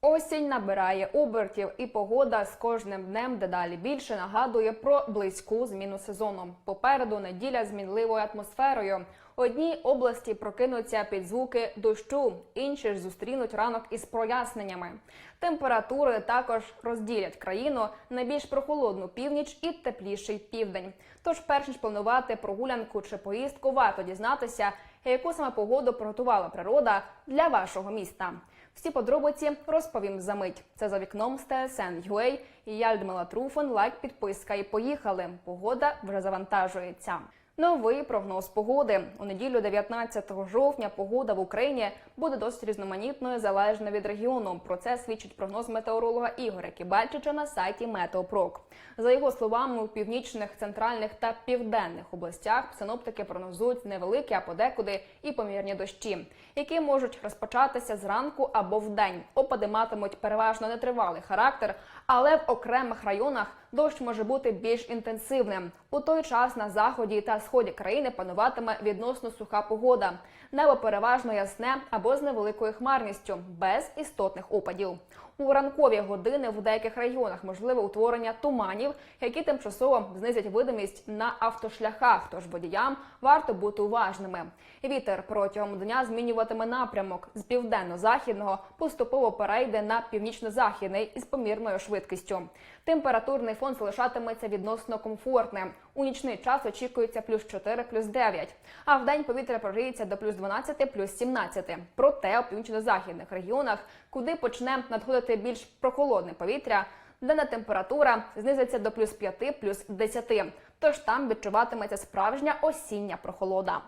Осінь набирає обертів, і погода з кожним днем дедалі більше нагадує про близьку зміну сезону. Попереду неділя з мінливою атмосферою. Одні області прокинуться під звуки дощу, інші ж зустрінуть ранок із проясненнями. Температури також розділять країну на більш прохолодну північ і тепліший південь. Тож, перш ніж планувати прогулянку чи поїздку, варто дізнатися, яку саме погоду приготувала природа для вашого міста. Всі подробиці розповім за мить. Це за вікном з UA. І я Людмила Труфан. Лайк, підписка і поїхали. Погода вже завантажується. Новий прогноз погоди у неділю, 19 жовтня, погода в Україні буде досить різноманітною залежно від регіону. Про це свідчить прогноз метеоролога Ігоря Кібальчича на сайті Метеопрок. За його словами, у північних, центральних та південних областях синоптики прогнозують невеликі, а подекуди і помірні дощі, які можуть розпочатися зранку або вдень. Опади матимуть переважно нетривалий характер, але в окремих районах дощ може бути більш інтенсивним. У той час на заході та сході країни пануватиме відносно суха погода. Небо переважно ясне або з невеликою хмарністю, без істотних опадів. У ранкові години в деяких районах можливе утворення туманів, які тимчасово знизять видимість на автошляхах. Тож водіям варто бути уважними. Вітер протягом дня змінюватиме напрямок з південно-західного, поступово перейде на північно-західний із помірною швидкістю. Температурний фон залишатиметься відносно комфортним. У нічний час очікується плюс 4, плюс 9, а в день повітря прогріється до плюс 12, плюс 17. Проте у північно-західних регіонах, куди почне надходити більш прохолодне повітря, денна температура знизиться до плюс 5, плюс 10. Тож там відчуватиметься справжня осіння прохолода.